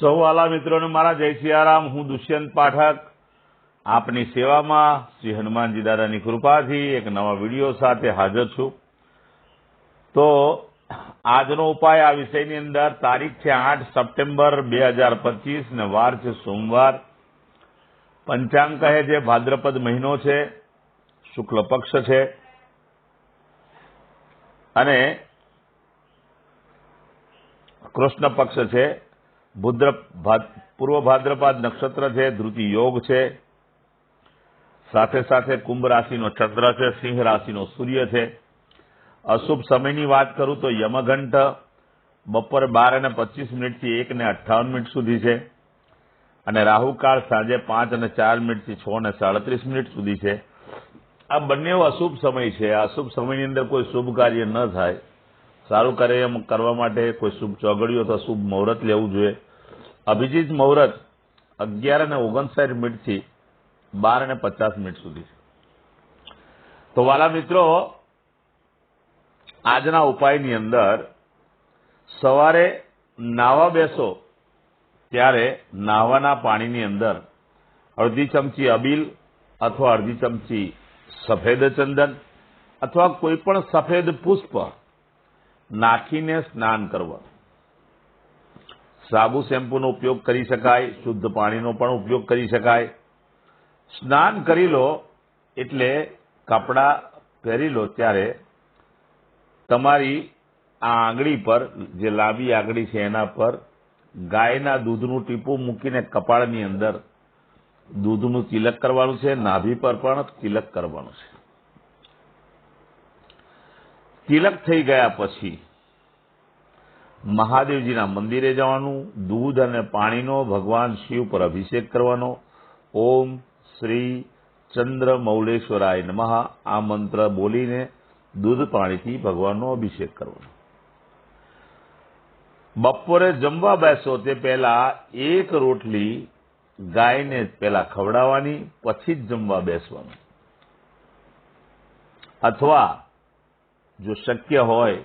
સૌ મિત્રોને મારા જય સિયારામ, હું દુષ્યંત પાઠક. આપની સેવામાં શ્રી હનુમાનજી દાદાની કૃપાથી એક નવા વીડિયો સાથે હાજર છું. તો આજનો ઉપાય આ વિષયની અંદર, તારીખ છે આઠ સપ્ટેમ્બર બે હજાર પચીસ ને વાર છે સોમવાર. પંચાંગ કહે છે, ભાદ્રપદ મહિનો છે, શુક્લ પક્ષ છે. અને કૃષ્ણ પક્ષ છે. ભુદ્ર ભાદ- પૂર્વ ભાદ્રપાદ નક્ષત્ર છે, ધૃતિ યોગ છે. સાથે સાથે કુંભ રાશિનો ચંદ્ર છે, સિંહ રાશિનો સૂર્ય છે. અશુભ સમયની વાત કરું તો યમઘંટ બપોર બાર અને પચીસ મિનિટથી એક ને અઠ્ઠાવન મિનિટ સુધી છે. અને રાહુકાળ સાંજે પાંચ અને ચાર મિનિટથી છ ને સાડત્રીસ મિનિટ સુધી છે. આ બંને અશુભ સમય છે. આ અશુભ સમયની અંદર કોઈ શુભ કાર્ય ન થાય. સારું કાર્ય કરવા માટે કોઈ શુભ ચોગડીઓ અથવા શુભ મુહૂર્ત લેવું જોઈએ. અભિજીત મુહૂર્ત અગિયાર અને ઓગણસાઠ મિનિટથી બાર અને પચાસ મિનિટ સુધી તો વાલા મિત્રો, આજના ઉપાયની અંદર સવારે નાવા બેસો, ત્યારે નાહવાના પાણીની અંદર અડધી ચમચી અબીલ અથવા અડધી ચમચી સફેદ ચંદન અથવા કોઈ પણ સફેદ પુષ્પ નાખીને સ્નાન કરવાનું સાબુ શેમ્પૂનો ઉપયોગ કરી શકાય, શુદ્ધ પાણીનો પણ ઉપયોગ કરી શકાય. સ્નાન કરી લો એટલે કપડાં પહેરી લો ત્યારે તમારી આ આંગળી પર, જે લાંબી આંગળી છે એના પર, ગાયના દૂધનું ટીપું મૂકીને કપાળની અંદર દૂધનું તિલક કરવાનું છે, નાભી પર પણ તિલક કરવાનું છે. તિલક થઈ ગયા પછી મહાદેવજીના મંદિરે જવાનું, દૂધ અને પાણીનો ભગવાન શિવ પર અભિષેક કરવાનો. ઓમ શ્રી ચંદ્ર મૌલેશ્વરાય નમઃ. આ મંત્ર બોલીને દૂધ પાણીથી ભગવાનનો અભિષેક કરવાનો. બપોરે જમવા બેસો તે પહેલા એક રોટલી ગાયને પહેલા ખવડાવવાની, પછી જ જમવા બેસવાનું. અથવા જો શક્ય હોય,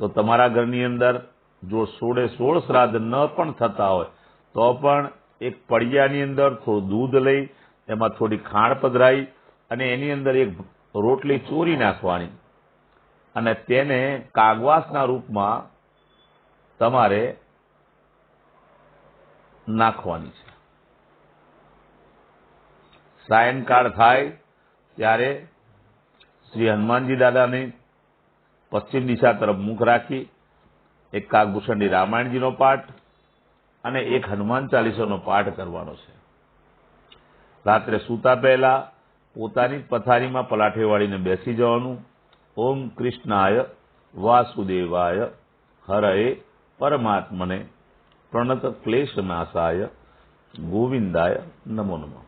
તો તમારા ઘરની અંદર જો સોળે સોળ શ્રાદ્ધ ન પણ થતા હોય, તો પણ એક પડિયાની અંદર થોડું દૂધ લઈ, એમાં થોડી ખાંડ પધરાઈ અને એની અંદર એક રોટલી ચોરી નાખવાની અને તેને કાગવાસના રૂપમાં તમારે નાખવાની છે. સાયંકાળ થાય ત્યારે શ્રી હનુમાનજી દાદાને પશ્ચિમ દિશા તરફ મુખ રાખી, એક કાગભૂષણની રામાયણજીનો પાઠ અને એક હનુમાન ચાલીસાનો પાઠ કરવાનો છે. રાત્રે સૂતા પહેલા પોતાની પથારીમાં પલાઠે વાળીને બેસી જવાનું. ઓમ કૃષ્ણાય વાસુદેવાય હરએ પરમાત્મને પ્રણત ક્લેશ નાશાય ગોવિંદાય નમો નમઃ.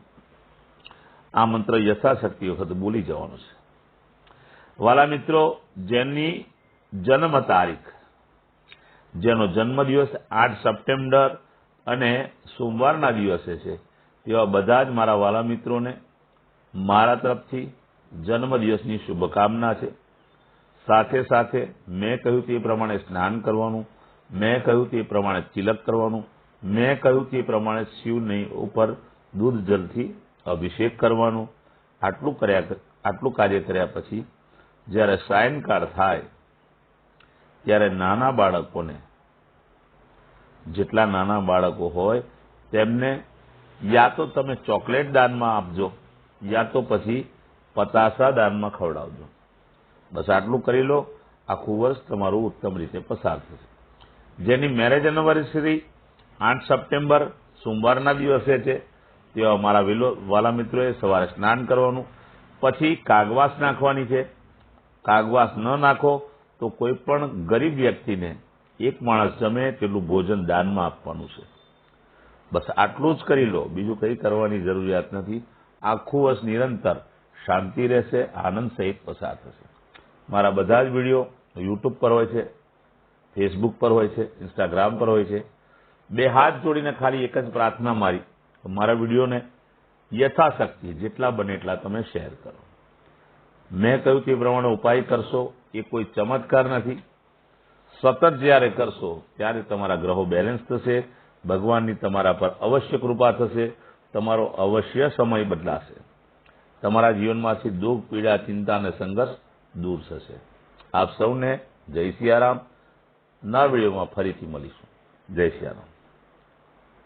આ મંત્ર યથાશક્તિ વખત બોલી જવાનો છે. વાલા મિત્રો, જેની જન્મ તારીખ, જેનો જન્મદિવસ આઠ સપ્ટેમ્બર અને સોમવારના દિવસે છે, તેવા બધા જ મારા વાલા મિત્રોને મારા તરફથી જન્મદિવસની શુભકામના છે. સાથે સાથે મેં કહ્યું તે પ્રમાણે સ્નાન કરવાનું, મેં કહ્યું તે પ્રમાણે તિલક કરવાનું, મેં કહ્યું તે પ્રમાણે શિવની ઉપર દૂધ જલથી અભિષેક કરવાનો. આટલું કર્યા, આટલું કાર્ય કર્યા પછી જ્યારે સાયંકાળ થાય, ત્યારે નાના બાળકોને, જેટલા નાના બાળકો હોય, તેમને યા તો તમે ચોકલેટ દાનમાં આપજો, યા તો પછી પતાસા દાનમાં ખવડાવજો. બસ આટલું કરી લો, આખું વર્ષ તમારું ઉત્તમ રીતે પસાર થશે. જેની મેરેજ એનિવર્સરી આઠ સપ્ટેમ્બર, સોમવારના દિવસે છે, તેવા મારા વાલા મિત્રોએ સવારે સ્નાન કરવાનું, પછી કાગવાસ નાખવાની છે કાગવાસ ન નાખો, તો કોઈ પણ ગરીબ વ્યક્તિને એક માણસ જમે તેટલું ભોજન દાનમાં આપવાનું છે. બસ આટલું જ કરી લો. બીજું કંઈ કરવાની જરૂરિયાત નથી. આખું વર્ષ નિરંતર શાંતિ રહેશે, આનંદ સહિત પસાર થશે. મારા બધા જ વીડિયો યુટ્યુબ પર હોય છે, ફેસબુક પર હોય છે, ઇન્સ્ટાગ્રામ પર હોય છે. બે હાથ જોડીને ખાલી એક જ પ્રાર્થના મારી. મારા વિડીયોને યથાશક્તિ જેટલા બને એટલા તમે શેર કરો. મેં કહ્યું તે પ્રમાણે ઉપાય કરશો, એ કોઈ ચમત્કાર નથી. સતત જ્યારે કરશો, ત્યારે તમારા ગ્રહો બેલેન્સ થશે, ભગવાનની તમારા પર અવશ્ય કૃપા થશે, તમારો અવશ્ય સમય બદલાશે. તમારા જીવનમાંથી દુઃખ, પીડા, ચિંતા અને સંઘર્ષ દૂર થશે. આપ સૌને જય સિયારામ. નવા વિડીયોમાં ફરીથી મળીશું. જય સિયારામ.